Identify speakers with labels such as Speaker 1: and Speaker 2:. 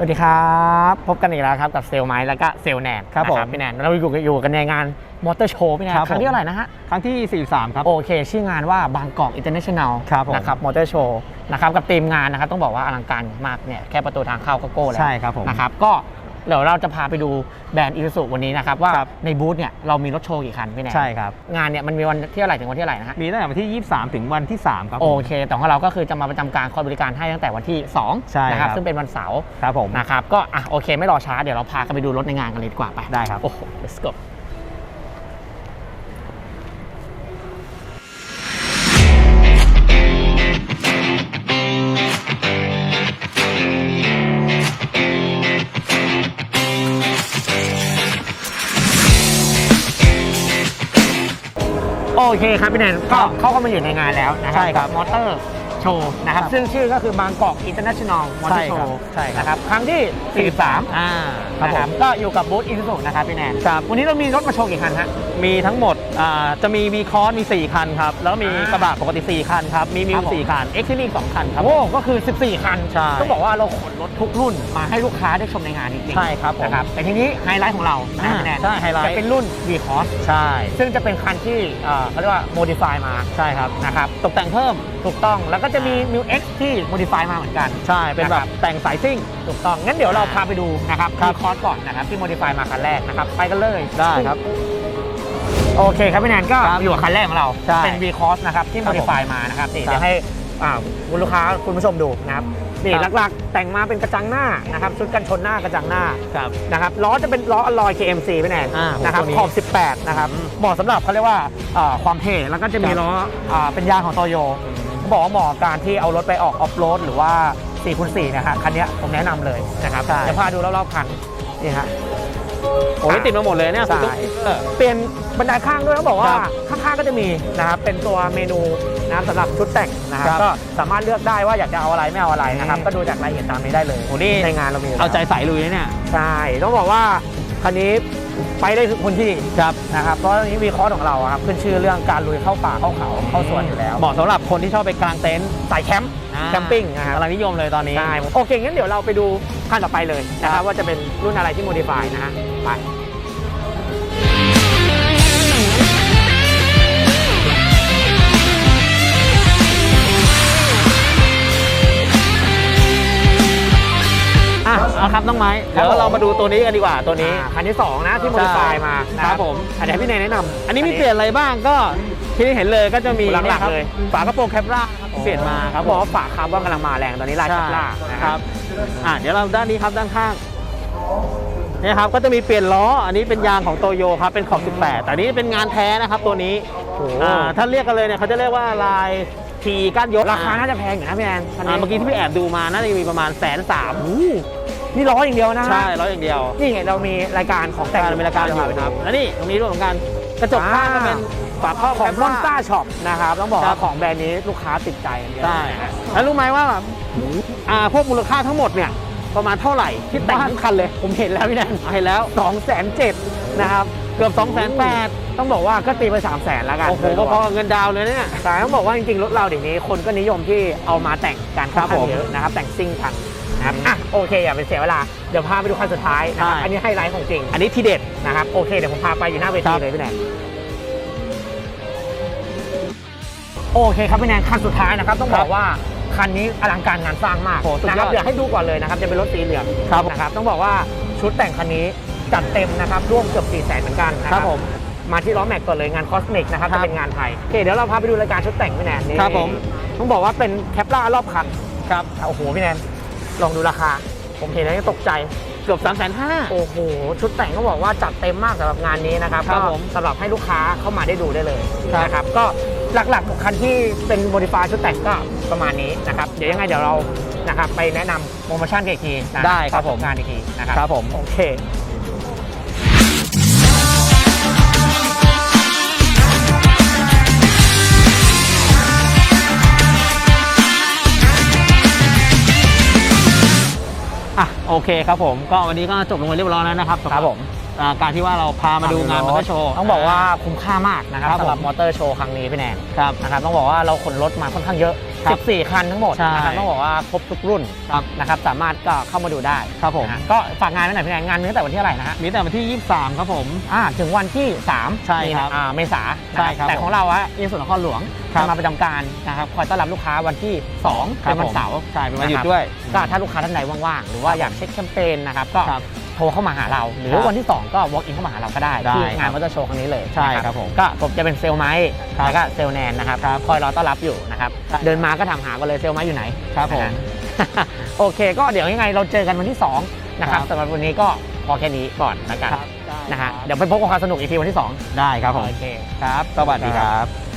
Speaker 1: สวัสดีครับ พบกันอีกแล้วครับกับเซลลไม้แล้วก็เซลลแนน
Speaker 2: ครับ
Speaker 1: นะ
Speaker 2: ผม
Speaker 1: พี่แนนเราอยู่กันอยู่กันในงานมอเตอร์โชว์พี่แนน
Speaker 2: ครับ
Speaker 1: ครั้ง
Speaker 2: ผม
Speaker 1: ที่เท่าไหร่นะฮะ
Speaker 2: ครั้งที่ 43 ครับ
Speaker 1: โอเค ชื่องานว่าบางกอกอินเตอร์เนชั่นแนล
Speaker 2: ครับผม
Speaker 1: นะครับมอเตอร์โชว์นะครับกับทีมงานนะครับต้องบอกว่าอลังการมากเนี่ยแค่ประตูทางเข้าก็โก้แล้ว
Speaker 2: ใช่ครับผม
Speaker 1: นะครับก็ เดี๋ยวเราจะพาไปดูแบรนด์อีซูวันนี้นะครับ ว่า
Speaker 2: ครับ
Speaker 1: ในบูธเนี่ยเรามีรถโชว์กี่คันพี่แนน
Speaker 2: ใช่ครับ
Speaker 1: งานเนี่ยมันมีวันที่เท่าไหร่ถึงวันที่เท่าไหร่นะฮะ
Speaker 2: มีตั้งแต่วันที่ 23 ถึงวันที่ 3 ครับผม
Speaker 1: โอเค แต่ของเราก็คือจะมาประจำการคอยบริการให้ตั้งแต่วันที่2
Speaker 2: ใช่
Speaker 1: นะครับ
Speaker 2: ครับ
Speaker 1: ซึ่งเป็นวันเสาร์
Speaker 2: ครับผม
Speaker 1: นะครับก็อะโอเคไม่รอช้าเดี๋ยวเราพากันไปดูรถในงานกันเลยดีกว่าไป
Speaker 2: ได้ครับ
Speaker 1: โอ้โห let's go โอเคครับพี่แนนก็เข้าก็มาอยู่ในงานแล้วนะครั
Speaker 2: ใช่ครับ
Speaker 1: มอเตอร์โชว์นะครับ
Speaker 2: ครับ
Speaker 1: ซึ่งชื่อก็คือบางกอกอินเตอร์เนชั่นแนลมอเตอ
Speaker 2: ใช่
Speaker 1: ร์โช
Speaker 2: ครับ
Speaker 1: ว์
Speaker 2: ใช่ครับ
Speaker 1: นะครับครั้งที่ 43
Speaker 2: อ่าครับ
Speaker 1: นะ
Speaker 2: ผ
Speaker 1: ครับ
Speaker 2: ม
Speaker 1: ก็อยู่กับบูธอินสุนะครับพี่แนน
Speaker 2: ครับ
Speaker 1: วันนี้เรามีรถมาโชว์กี่คันฮะ
Speaker 2: มีทั้งหมดอ่าจะมีวีคอร์มี 4 คันครับ แล้วมี
Speaker 1: อ่าก
Speaker 2: ระบะปกติ 4 คันครับ มีมิ
Speaker 1: ครั
Speaker 2: ว
Speaker 1: บผม
Speaker 2: 4คัน เอ็กซ์ซีรีสองคันครับ
Speaker 1: โอ้ ก็คือ 14 คัน
Speaker 2: ใช่
Speaker 1: ต้องบอกว่าเราขนรถทุกรุ่นมาให้ลูกค้าได้ชมในงานจริงๆ
Speaker 2: ใช่ครับผม
Speaker 1: นะครับ แต่ทีนี้ไฮไลท์ของเรานะ
Speaker 2: อ่า
Speaker 1: พี่แนน
Speaker 2: ใช่ไฮไลท์
Speaker 1: จะเป็นรุ่น V Cross
Speaker 2: ใช่
Speaker 1: ซึ่งจะเป็นคันที่เอ่อเขาเรียกว่า modify มา
Speaker 2: ใช่ครับ
Speaker 1: นะครับ
Speaker 2: ตกแต่งเพิ่ม
Speaker 1: ถูกต้อง แล้วก็จะมี New X ที่ modify มาเหมือนกัน
Speaker 2: ใช่ เป็นแบ
Speaker 1: นะ
Speaker 2: บ
Speaker 1: ครับ
Speaker 2: แต่งสายซิ่ง
Speaker 1: ถูกต้อง งั้นเดี๋ยวเราพาไปดูนะครับ
Speaker 2: ครั
Speaker 1: V
Speaker 2: บ
Speaker 1: Cross ก่อนนะครับที่ modify มาคันแรกนะครับ ไปกันเลย
Speaker 2: ได้ครับ
Speaker 1: โอเคครับพี่แนนก็
Speaker 2: ครับ
Speaker 1: อยู่กับคันแรกของเรา
Speaker 2: ใช่
Speaker 1: เป็น V Cross นะครับ ที่
Speaker 2: ครับผม
Speaker 1: modify มานะครับนี่
Speaker 2: ครับ
Speaker 1: เดี๋ยวให้อ่าคุณลูกค้าคุณผู้ชมดูนะครับนี่
Speaker 2: ครับ
Speaker 1: หลักๆ แต่งมาเป็นกระจังหน้านะครับชุดกันชนหน้ากระจังหน้า
Speaker 2: ครับ
Speaker 1: นะครับล้อจะเป็นล้ออลลอย KMC พี่แนน
Speaker 2: อ่าผม
Speaker 1: นะครับ
Speaker 2: ตัวนี้
Speaker 1: ขอบ 18 นะครับ
Speaker 2: อืม
Speaker 1: เหมาะสำหรับเขาเรียกว่าอ่าความเท่แล้วก็จะมี
Speaker 2: ครับ
Speaker 1: ล้ออ่าเป็นยางของโตโยเขาบอกว่าเหมาะกับการที่เอารถไปออกออฟโรดหรือว่า4คูณ4นะฮะคันเนี้ยผมแนะนำเลยนะครับ
Speaker 2: ใช่
Speaker 1: จะพาดูรอบๆคันนี่ฮะ
Speaker 2: โอ้ยติดมาหมดเลยเนี่ย
Speaker 1: ใช่
Speaker 2: คุณตุ๊กเออ
Speaker 1: เปลี่ยนบันไดข้างด้วยเขาบอกว่า
Speaker 2: ครับ
Speaker 1: ข้างๆก็จะมีนะครับเป็นตัวเมนูนะครับสำหรับชุดแต่งนะครับ
Speaker 2: ครับ
Speaker 1: ก็สามารถเลือกได้ว่าอยากจะเอาอะไรไม่เอาอะไรนะครับ
Speaker 2: อืม
Speaker 1: ก็ดูจากรายละเอียดตามนี้ได้เลย
Speaker 2: โอ้นี่
Speaker 1: ในงานเรามียู่
Speaker 2: เอาใจ
Speaker 1: แล้ว
Speaker 2: ใส่ลุยนะเนี่ย
Speaker 1: ใช่ต้องบอกว่าคันนี้ ไปได้ทุกคนที่
Speaker 2: ครับ
Speaker 1: นะครับเพราะอันนี้วีคอร์สของเราอะครับขึ้นชื่อเรื่องการลุยเข้าป่าเข้าเขาเข้าสวนอยู่แล้ว
Speaker 2: เหมาะสำหรับคนที่ชอบไปกางเต็นท์
Speaker 1: สายแคมป์
Speaker 2: อ่า
Speaker 1: แคมปิ้งนะครับ
Speaker 2: กำลังนิยมเลยตอนนี้
Speaker 1: ใช่โอเคงั้นเดี๋ยวเราไปดูคันต่อไปเลยนะครับว่าจะเป็นรุ่นอะไรที่โมดิฟายนะฮะไป
Speaker 2: ครับน้องไม้
Speaker 1: ครับ
Speaker 2: เดี๋ยวเรา
Speaker 1: ผม
Speaker 2: มาดูตัวนี้กันดีกว่าตัวนี้
Speaker 1: อ่าคันที่ 2 นะที่โมดิฟายมานะครับ
Speaker 2: ผม
Speaker 1: อันนี้ให้พี่เนยแนะนำ
Speaker 2: อันนี้มีเปลี่ยนอะไรบ้างก็ที่เห็นเลยก็จะมี
Speaker 1: หลักๆ
Speaker 2: นี่ครับ
Speaker 1: เลย
Speaker 2: ฝากระโปรงแคปราครับเปลี่ยนมาค
Speaker 1: ค
Speaker 2: รั
Speaker 1: รั
Speaker 2: บบ
Speaker 1: บอกว่าฝาคาร์บอนกำลังมาแรงตอนนี้ลาย
Speaker 2: ใช่
Speaker 1: ชักล่านะ
Speaker 2: ค
Speaker 1: ค
Speaker 2: รั
Speaker 1: รั
Speaker 2: บบ อะเดี๋ยวเราด้านนี้ครับด้านข้างเนี่ยครับก็จะมีเปลี่ยนล้อ อันนี้เป็นยางของโตโยครับเป็นขอบ 18 แต่อันนี้เป็นงานแท้นะครับตัวนี้
Speaker 1: โอ้โห
Speaker 2: อ่าถ้าเรียกกันเลยเนี่ยเขาจะเรียกว่าลายทีก้านยก
Speaker 1: ราคาน่าจะแพงอยู่นะพี่แอนคัน
Speaker 2: อ่า
Speaker 1: นี้
Speaker 2: เมื่อกี้ที่พี่แอบดูมาน่าจะมีประมาณแสนสาม
Speaker 1: โอ้โห นี่ล้ออย่างเดียวนะฮะ
Speaker 2: ใช่ล้ออย่างเดียว
Speaker 1: นี่ไงเรามีรายการของแต่
Speaker 2: แต่
Speaker 1: ง
Speaker 2: เป็นรายการอยู่ครับแล้วนี่ตรงนี้ด้วยเหมือนกันกระจกข้างก็เป็นฝาครอบ
Speaker 1: ของ
Speaker 2: แค
Speaker 1: ม
Speaker 2: ป
Speaker 1: อน
Speaker 2: รา
Speaker 1: สต้าช็อปนะครับต้องบอก
Speaker 2: ครั
Speaker 1: ว่า
Speaker 2: บ
Speaker 1: ของแบรนด์นี้ลูกค้าติดใจกันเยอะ
Speaker 2: ใช่
Speaker 1: นะฮะ
Speaker 2: แล้วรู้ไหมว่าแบบอ่าพวกมูลค่าทั้งหมดเนี่ยประมาณเท่าไหร่ที่แต่งทั้งคันเลย
Speaker 1: ผมเห็นแล้วพี่แนน
Speaker 2: เห็นแล้ว
Speaker 1: สองแสนเจ็ดนะครับ
Speaker 2: เกือบ2 8 0 0 0
Speaker 1: ต้องบอกว่าก็ตีไป3 0 0แสนแล้วกัน
Speaker 2: โอ้โหพอๆกับเงินดาวน์เลยเนี่ย
Speaker 1: แต่ต้องบอกว่าจริงๆรถเราเดี๋ยวนี้คนก็นิยมที่เอามาแต่งการ
Speaker 2: ครับ
Speaker 1: ค่อน
Speaker 2: ผ
Speaker 1: ข้ามงเยอะนะครับแต่งซิ่งกันนะครับอะ โอเคอย่าไปเสียเวลา เดี๋ยวพาไปดูคันสุดท้ายนะครับ
Speaker 2: ใช่
Speaker 1: อันนี้ไฮไลท์ของจริง
Speaker 2: อันนี้ทีเด็ด
Speaker 1: นะครับ โอเคเดี๋ยวผมพาไปอยู่หน้าเว
Speaker 2: ค
Speaker 1: ที
Speaker 2: รับ
Speaker 1: เลยพี่แนนโอเคครับพี่แนนคันสุดท้ายนะครับต้องบอกว่าคันนี้อลังการงานสร้างมาก
Speaker 2: โอ้สุดยอด
Speaker 1: นะครับเดี๋ยวให้ดูก่อนเลยนะครับจะเป็นรถสีเหลือง
Speaker 2: ครับ
Speaker 1: นะครับต้องบอกว่าชุดแต่งคันนี้จัดเต็มนะครับร่วมเกือบ4 0 0แสนเหมือนกันนะค
Speaker 2: ครั
Speaker 1: รับบ
Speaker 2: ผม
Speaker 1: มาที่ล้อแม็กก่อนเลยงานคอสเมกนะครับ
Speaker 2: ครั
Speaker 1: จะ
Speaker 2: บ
Speaker 1: เป็นงานไทยโอเคเดี๋ยวเราพาไปดูรายการชุดแต่งพี่แนนนี่
Speaker 2: ครับผม
Speaker 1: ต้องบอกว่าเป็นแคปล่ารอบคัน
Speaker 2: ครับ
Speaker 1: โอ้โหพี่แนน ลองดูราคา ผมเห็นแล้วยังตกใจ
Speaker 2: เกือบ3 5 0 0 0
Speaker 1: โอ้โห ชุดแต่งก็บอกว่าจัดเต็มมากสำหรับงานนี้นะครับ
Speaker 2: ครับ
Speaker 1: ก็
Speaker 2: ผม
Speaker 1: สำหรับให้ลูกค้าเข้ามาได้ดูได้เลย
Speaker 2: ครับ
Speaker 1: นะครับ ก็หลักๆคันที่เป็นโมดิฟายชุดแต่งก็ประมาณนี้นะครับ เดี๋ยวยังไงเดี๋ยวเรานะครับไปแนะนำโปรโมชั่นอีกทีนะ
Speaker 2: ได้ครับผม
Speaker 1: งานอีกทีนะครับ
Speaker 2: ครับผม
Speaker 1: โอเค
Speaker 2: โอเคครับผม ก็วันนี้ก็จบลงไปเรียบร้อยแล้วนะครับ
Speaker 1: ครับผม
Speaker 2: อ่าการที่ว่าเราพามาดูงานมอเตอร์โชว์
Speaker 1: ต้องบอกว่าคุ้มค่ามากนะครับ
Speaker 2: ครับ
Speaker 1: สำหรับ
Speaker 2: ผม
Speaker 1: มอเตอร์โชว์ครั้งนี้พี่แนน
Speaker 2: ครับ
Speaker 1: นะครับต้องบอกว่าเราขนรถมาค่อนข้างเยอะ
Speaker 2: ครับ
Speaker 1: 14 คันทั้งหมด
Speaker 2: ใช่
Speaker 1: นะครับต้องบอกว่าครบทุกรุ่น
Speaker 2: ครับ
Speaker 1: นะครับสามารถก็เข้ามาดูได้
Speaker 2: ครับผม
Speaker 1: นะฮะก็ฝากงานไว้หน่อยพี่แนนงานมีตั้งแต่วันที่อะไหรนะฮะ
Speaker 2: มีแต่วันที่ 23 ครับผม
Speaker 1: อ่าถึงวันที่3
Speaker 2: ใช่ครับ
Speaker 1: อ่าเมษา
Speaker 2: ใช่ครับ
Speaker 1: แต่ของเราอะในส่วนนครหลวง
Speaker 2: ครับ
Speaker 1: จะมาประจำการนะครับคอยต้อนรับลูกค้าวันที่2เป็นวันเสาร์
Speaker 2: ใช่เป็นวันหยุดะ
Speaker 1: ครับ
Speaker 2: ด้วย
Speaker 1: ก็ถ้าลูกค้าท่านใดว่างๆ หรือว่าอยากเช็คแคมเปญนะครับก็
Speaker 2: ครับ
Speaker 1: โทรเข้ามาหาเรา หรือ
Speaker 2: ครับ
Speaker 1: วันที่ 2 ก็ walk in เข้ามาหาเราก็ได้
Speaker 2: ได้
Speaker 1: ที่
Speaker 2: ค
Speaker 1: งา
Speaker 2: รั
Speaker 1: น
Speaker 2: บ
Speaker 1: มอเตอร์โชว์ครั้งนี้เลย
Speaker 2: ใช่
Speaker 1: นะครับ
Speaker 2: ผม
Speaker 1: ก็ผมจะเป็นเซลล์ไม้
Speaker 2: ครับ
Speaker 1: แล้วก็เซลล์แนนนะครับ
Speaker 2: ครับ
Speaker 1: คอยรอต้อนรับอยู่นะครับ
Speaker 2: ใช่
Speaker 1: เดินมาก็ถามหากันเลยเซลล์ไม้อยู่ไหน
Speaker 2: ครับผม
Speaker 1: นะฮะ โอเค ก็เดี๋ยวยังไงเราเจอกันวันที่2นะครับ
Speaker 2: ครับ
Speaker 1: สำหรับวันนี้ก็พอแค่นี้ก่อนแล้วกัน
Speaker 2: ครับ
Speaker 1: นะฮะ
Speaker 2: ได้
Speaker 1: เดี๋ยวไปพบกับความสนุกอีกทีวันที่2
Speaker 2: ได้ครับผม
Speaker 1: โอเค
Speaker 2: ครับ สวัสดีครับ